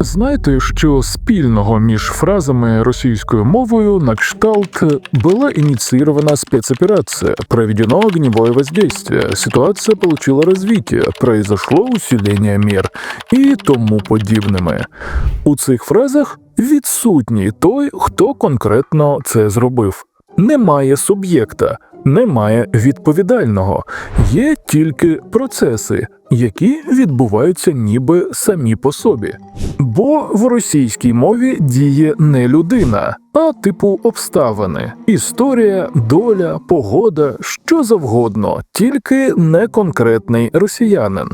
Знаєте, що спільного між фразами російською мовою на кшталт была инициирована спецоперация, проведено огневое воздействие, ситуация получила развитие, произошло усиление мер і тому подібними. У цих фразах відсутній той, хто конкретно це зробив. Немає суб'єкта, немає відповідального, є тільки процеси, які відбуваються ніби самі по собі. Бо в російській мові діє не людина, а типу обставини, історія, доля, погода, що завгодно, тільки не конкретний росіянин.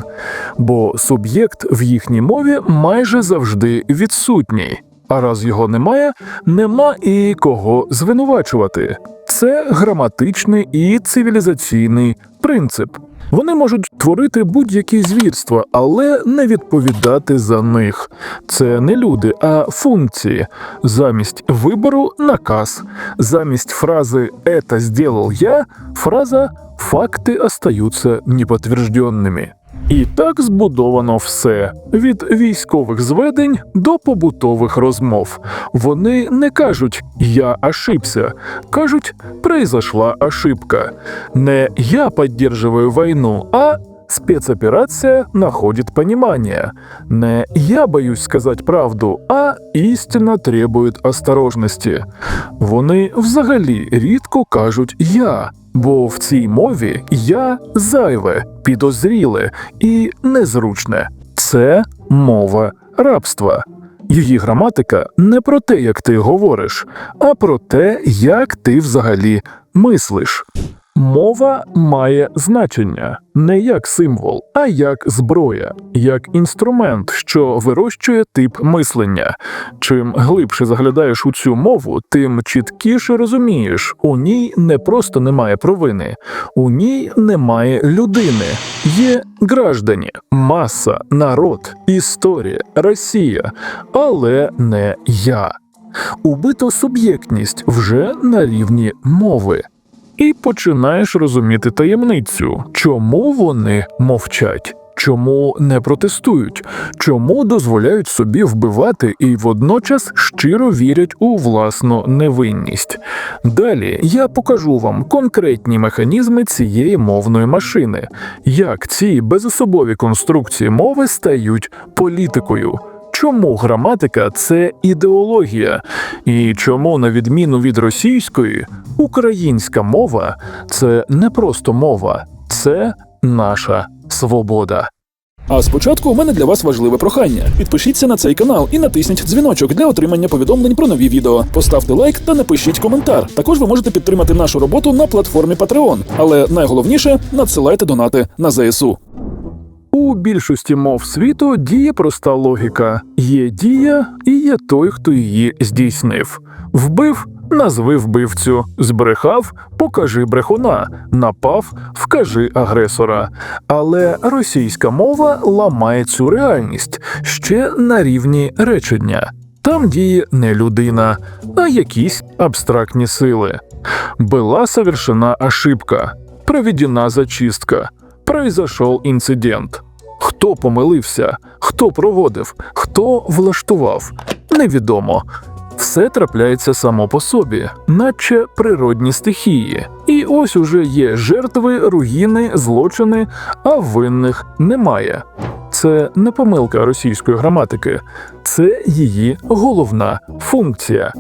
Бо суб'єкт в їхній мові майже завжди відсутній. А раз його немає, нема і кого звинувачувати. Це граматичний і цивілізаційний принцип. Вони можуть творити будь-які звірства, але не відповідати за них. Це не люди, а функції. Замість вибору наказ. Замість фрази «это сделал я» фраза «факти остаються неподтвержденними». І так збудовано все від військових зведень до побутових розмов. Вони не кажуть я ошибся, кажуть произошла ошибка. Не я підтримую війну, а спецоперация находит понимание. Не я боюсь сказать правду, а істина требует осторожності. Вони взагалі рідко кажуть я. Бо в цій мові я зайве, підозріле і незручне. Це мова рабства. Її граматика не про те, як ти говориш, а про те, як ти взагалі мислиш. Мова має значення не як символ, а як зброя, як інструмент, що вирощує тип мислення. Чим глибше заглядаєш у цю мову, тим чіткіше розумієш, у ній не просто немає провини, у ній немає людини. Є граждані, маса, народ, історія, Росія, але не я. Убито суб'єктність вже на рівні мови. І починаєш розуміти таємницю, чому вони мовчать, чому не протестують, чому дозволяють собі вбивати і водночас щиро вірять у власну невинність. Далі я покажу вам конкретні механізми цієї мовної машини, як ці безособові конструкції мови стають політикою. Чому граматика це ідеологія, і чому, на відміну від російської, українська мова це не просто мова, це наша свобода. А спочатку у мене для вас важливе прохання. Підпишіться на цей канал і натисніть дзвіночок для отримання повідомлень про нові відео. Поставте лайк та напишіть коментар. Також ви можете підтримати нашу роботу на платформі Patreon. Але найголовніше надсилайте донати на ЗСУ. У більшості мов світу діє проста логіка: є дія і є той, хто її здійснив. Вбив, назви вбивцю, збрехав, покажи брехуна, напав, вкажи агресора. Але російська мова ламає цю реальність ще на рівні речення. Там діє не людина, а якісь абстрактні сили. Была совершена ошибка, проведена зачистка, произошел інцидент. Хто помилився, хто проводив, хто влаштував, невідомо. Все трапляється само по собі, наче природні стихії. І ось уже є жертви, руїни, злочини, а винних немає. Це не помилка російської граматики, це її головна функція.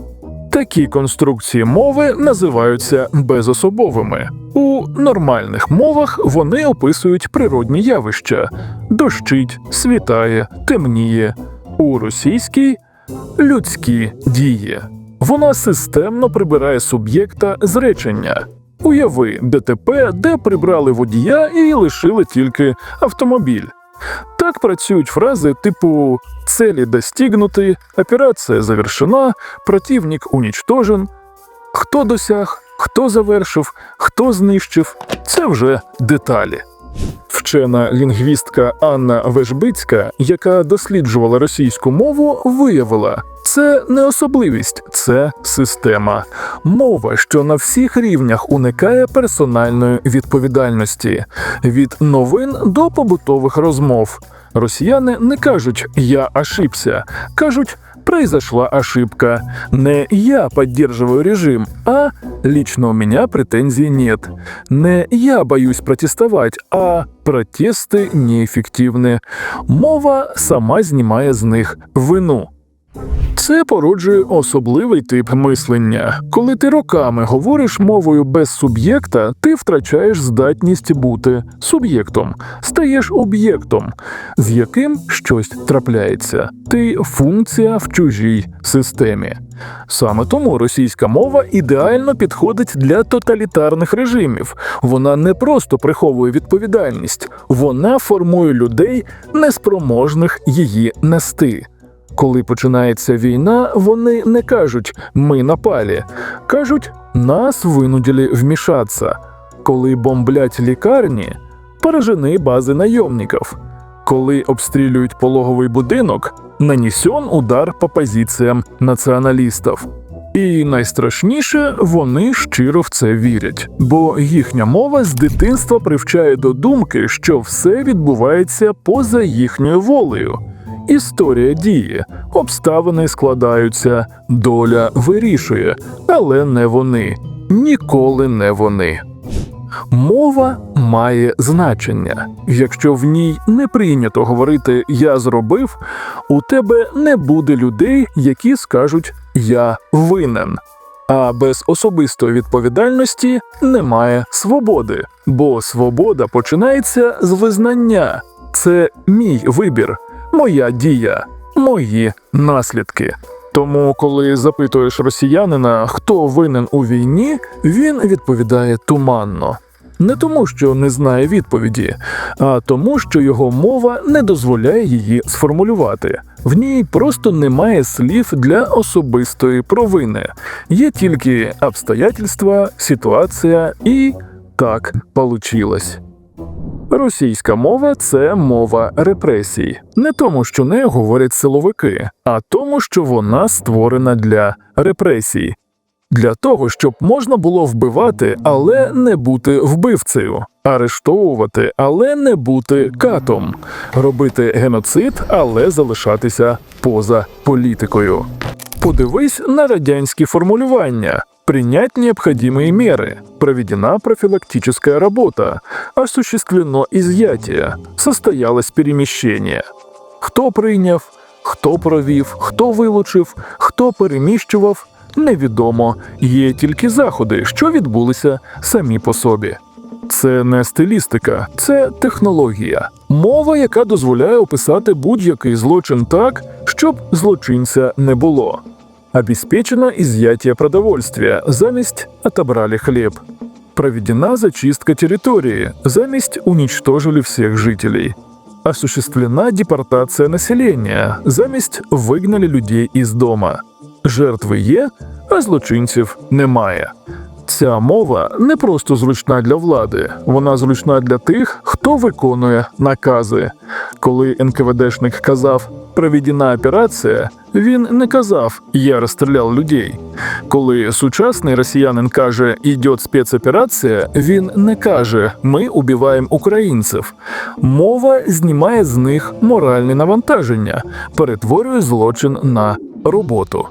Такі конструкції мови називаються безособовими. У нормальних мовах вони описують природні явища: дощить, світає, темніє. У російській людські дії. Вона системно прибирає суб'єкта з речення. Уяви ДТП, де прибрали водія і лишили тільки автомобіль. Так працюють фрази типу «целі достигнуті», «операція завершена», «противник унічтожен», «хто досяг», «хто завершив», «хто знищив» це вже деталі. Вчена лінгвістка Анна Вежбицька, яка досліджувала російську мову, виявила, це не особливість, це система. Мова, що на всіх рівнях уникає персональної відповідальності від новин до побутових розмов. Росіяни не кажуть «я ошибся», кажуть «произошла ошибка». Не «я поддерживаю режим», а «лично у меня претензий нет». Не «я боюсь протестовать», а протесты неэффективны. Мова сама знімає з них вину. Це породжує особливий тип мислення. Коли ти роками говориш мовою без суб'єкта, ти втрачаєш здатність бути суб'єктом, стаєш об'єктом, з яким щось трапляється. Ти функція в чужій системі. Саме тому російська мова ідеально підходить для тоталітарних режимів. Вона не просто приховує відповідальність, вона формує людей, неспроможних її нести. Коли починається війна, вони не кажуть ми напалі, кажуть нас винудили вмішатися. Коли бомблять лікарні, поражені бази найомників. Коли обстрілюють пологовий будинок, нанесен удар по позиціям націоналістів. І найстрашніше, вони щиро в це вірять, бо їхня мова з дитинства привчає до думки, що все відбувається поза їхньою волею. Історія діє, обставини складаються, доля вирішує, але не вони, ніколи не вони. Мова має значення. Якщо в ній не прийнято говорити Я зробив, у тебе не буде людей, які скажуть Я винен. А без особистої відповідальності немає свободи, бо свобода починається з визнання. Це мій вибір, моя дія, мої наслідки. Тому, коли запитуєш росіянина, хто винен у війні, він відповідає туманно. Не тому, що не знає відповіді, а тому, що його мова не дозволяє її сформулювати. В ній просто немає слів для особистої провини. Є тільки обстоятельства, ситуація і так получилось. Російська мова це мова репресій, не тому, що нею говорять силовики, а тому, що вона створена для репресій. Для того, щоб можна було вбивати, але не бути вбивцею, арештовувати, але не бути катом, робити геноцид, але залишатися поза політикою. Подивись на радянські формулювання Принять необходимые меры. Проведена профилактическая работа. Осуществлено изъятие. Состоялось переміщення. Хто прийняв, хто провів, хто вилучив, хто переміщував, невідомо. Є тільки заходи, що відбулися самі по собі. Це не стилістика, це технологія. Мова, яка дозволяє описати будь-який злочин так, щоб злочинця не було. Обеспечено изъятие продовольствия, заместь отобрали хлеб. Проведена зачистка территории, заместь уничтожили всех жителей. Осуществлена депортация населения, заместь вигнали людей із дома. Жертви є, а злочинців немає. Ця мова не просто зручна для влади, вона зручна для тих, хто виконує накази. Коли НКВДшник казав «проведена операція, він не казав Я розстріляв людей. Коли сучасний росіянин каже «Ідет спецоперація, він не каже Ми убиваємо українців. Мова знімає з них моральне навантаження, перетворює злочин на роботу.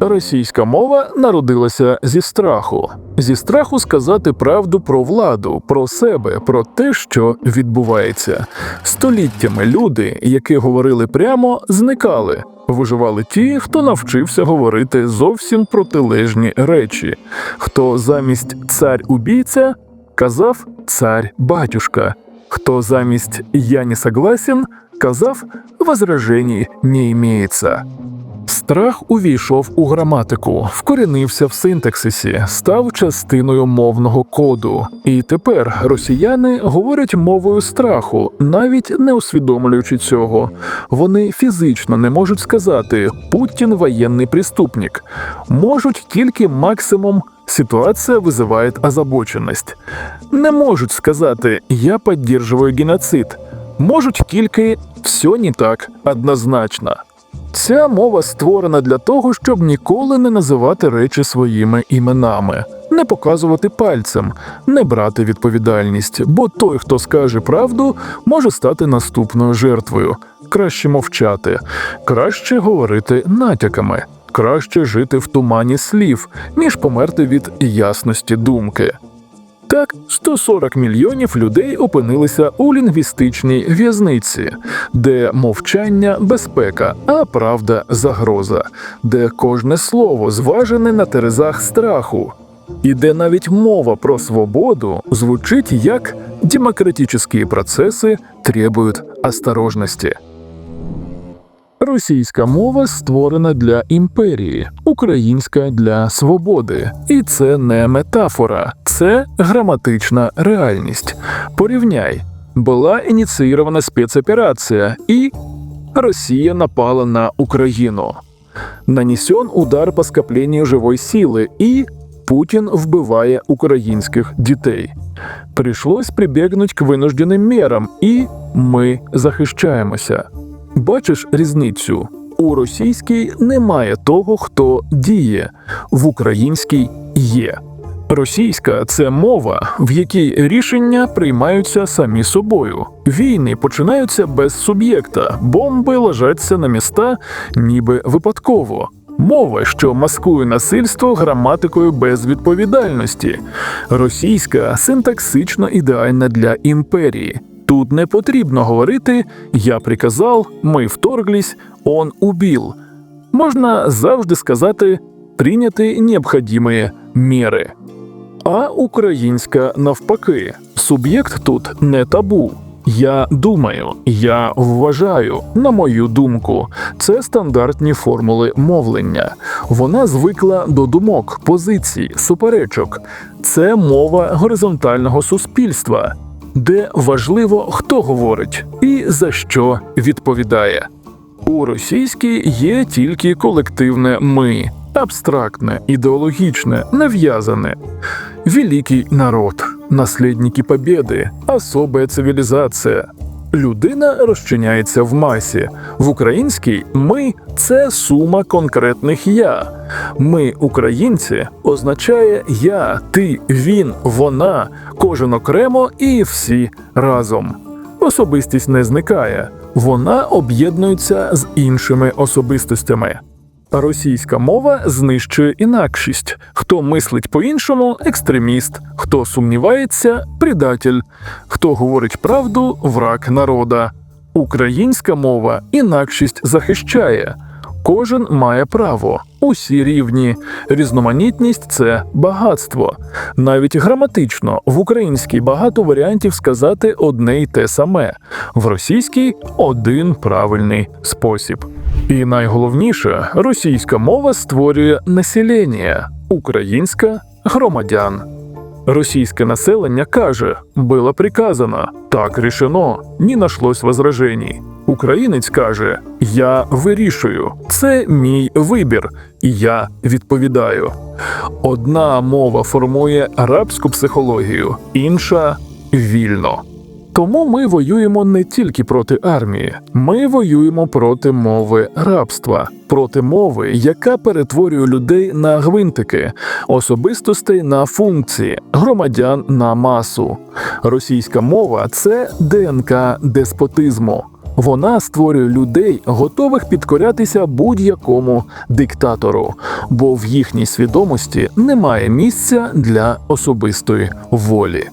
Російська мова народилася зі страху, зі страху сказати правду про владу, про себе, про те, що відбувається. Століттями люди, які говорили прямо, зникали. Виживали ті, хто навчився говорити зовсім протилежні речі, хто замість цар убійця казав цар батюшка, хто замість я не согласен казав возражений не імеється. Страх увійшов у граматику, вкорінився в синтаксисі, став частиною мовного коду. І тепер росіяни говорять мовою страху, навіть не усвідомлюючи цього. Вони фізично не можуть сказати Путін воєнний преступник. Можуть тільки максимум ситуація визиває озабоченість. Не можуть сказати Я підтримую геноцид. Можуть тільки все не так однозначно. Ця мова створена для того, щоб ніколи не називати речі своїми іменами. не показувати пальцем, не брати відповідальність, бо той, хто скаже правду, може стати наступною жертвою. Краще мовчати, краще говорити натяками, краще жити в тумані слів, ніж померти від ясності думки. Так, 140 мільйонів людей опинилися у лінгвістичній в'язниці, де мовчання безпека, а правда загроза, де кожне слово зважене на терезах страху, і де навіть мова про свободу звучить як демократичні процеси требують осторожності. Російська мова створена для імперії, українська для свободи. І це не метафора, це граматична реальність. Порівняй, була ініційована спецоперація, і Росія напала на Україну. Нанесен удар по скопленню живої сили, і Путін вбиває українських дітей. Прийшлось прибігнути к винужденим мерам, і ми захищаємося. Бачиш різницю? У російській немає того, хто діє, в українській є. Російська це мова, в якій рішення приймаються самі собою. Війни починаються без суб'єкта, бомби ложаться на міста ніби випадково. Мова, що маскує насильство граматикою безвідповідальності. Російська синтаксично ідеальна для імперії. Тут не потрібно говорити Я приказав, ми вторглись, он убил. Можна завжди сказати прийняти необхідні міри. А українська навпаки, суб'єкт тут не табу. Я думаю, я вважаю, на мою думку, це стандартні формули мовлення. Вона звикла до думок, позицій, суперечок. Це мова горизонтального суспільства, де важливо, хто говорить і за що відповідає. У російській є тільки колективне ми, абстрактне, ідеологічне, нав'язане. Великий народ, наслідники побєди, особа цивілізація. Людина розчиняється в масі. В українській ми це сума конкретних я. Ми, українці, означає я, ти, він, вона, кожен окремо і всі разом. Особистість не зникає, вона об'єднується з іншими особистостями. Російська мова знищує інакшість. Хто мислить по-іншому екстреміст, хто сумнівається предатель, хто говорить правду враг народа. Українська мова інакшість захищає. Кожен має право, усі рівні. Різноманітність це багатство. Навіть граматично в українській багато варіантів сказати одне й те саме, в російській один правильний спосіб. І найголовніше, російська мова створює населення, українська громадян. Російське населення каже, було приказано, так рішено, не нашлось возражений. Українець каже: Я вирішую, це мій вибір, і я відповідаю. Одна мова формує арабську психологію, інша вільно. Тому ми воюємо не тільки проти армії, ми воюємо проти мови рабства, проти мови, яка перетворює людей на гвинтики, особистостей на функції, громадян на масу. Російська мова це ДНК деспотизму. Вона створює людей, готових підкорятися будь-якому диктатору, бо в їхній свідомості немає місця для особистої волі.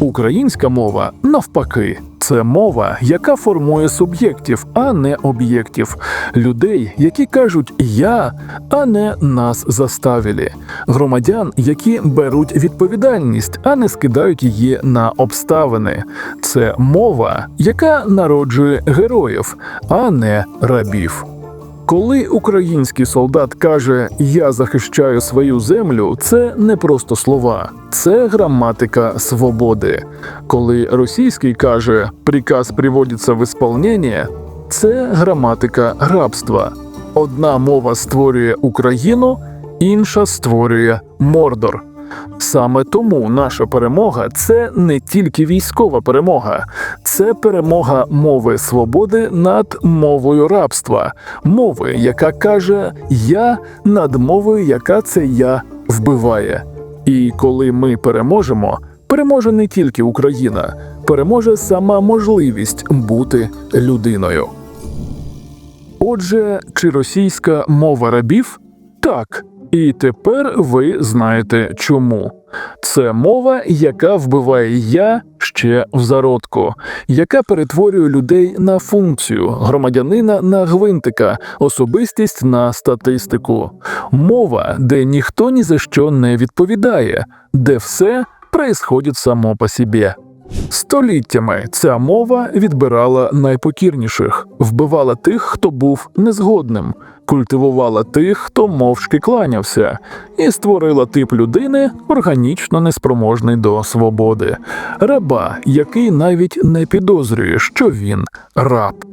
Українська мова навпаки. Це мова, яка формує суб'єктів, а не об'єктів, людей, які кажуть я, а не нас заставили, громадян, які беруть відповідальність, а не скидають її на обставини. Це мова, яка народжує героїв, а не рабів. Коли український солдат каже Я захищаю свою землю, це не просто слова, це граматика свободи. Коли російський каже Приказ приводиться в ісполнення, це граматика рабства. Одна мова створює Україну, інша створює Мордор. Саме тому наша перемога це не тільки військова перемога, це перемога мови свободи над мовою рабства, мови, яка каже Я над мовою, яка це я вбиває. І коли ми переможемо, переможе не тільки Україна, переможе сама можливість бути людиною. Отже, чи російська мова рабів? Так. І тепер ви знаєте чому. Це мова, яка вбиває я ще в зародку, яка перетворює людей на функцію, громадянина на гвинтика, особистість на статистику. Мова, де ніхто ні за що не відповідає, де все происходить само по собі. Століттями ця мова відбирала найпокірніших, вбивала тих, хто був незгодним, культивувала тих, хто мовчки кланявся, і створила тип людини, органічно неспроможний до свободи, раба, який навіть не підозрює, що він раб.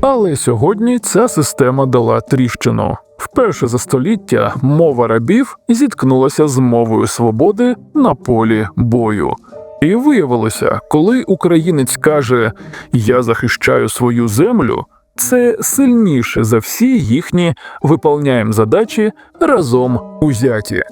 Але сьогодні ця система дала тріщину. Вперше за століття мова рабів зіткнулася з мовою свободи на полі бою. І виявилося, коли українець каже Я захищаю свою землю, це сильніше за всі їхні виповняємо задачі разом узяті.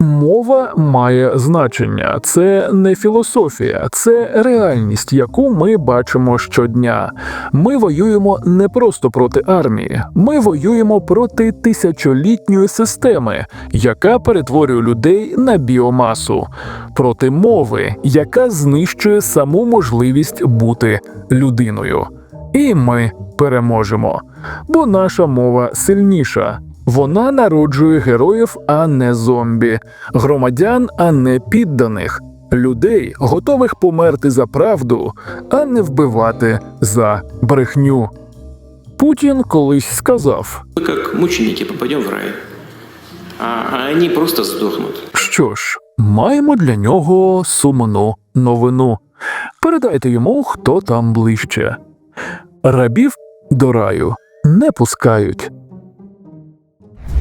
Мова має значення, це не філософія, це реальність, яку ми бачимо щодня. Ми воюємо не просто проти армії, ми воюємо проти тисячолітньої системи, яка перетворює людей на біомасу, проти мови, яка знищує саму можливість бути людиною. І ми переможемо, бо наша мова сильніша. Вона народжує героїв, а не зомбі, громадян, а не підданих, людей, готових померти за правду, а не вбивати за брехню. Путін колись сказав, Мы как мученики попадем в рай, а, а они просто сдохнут. що ж, маємо для нього сумну новину. Передайте йому, хто там ближче. Рабів до раю не пускають.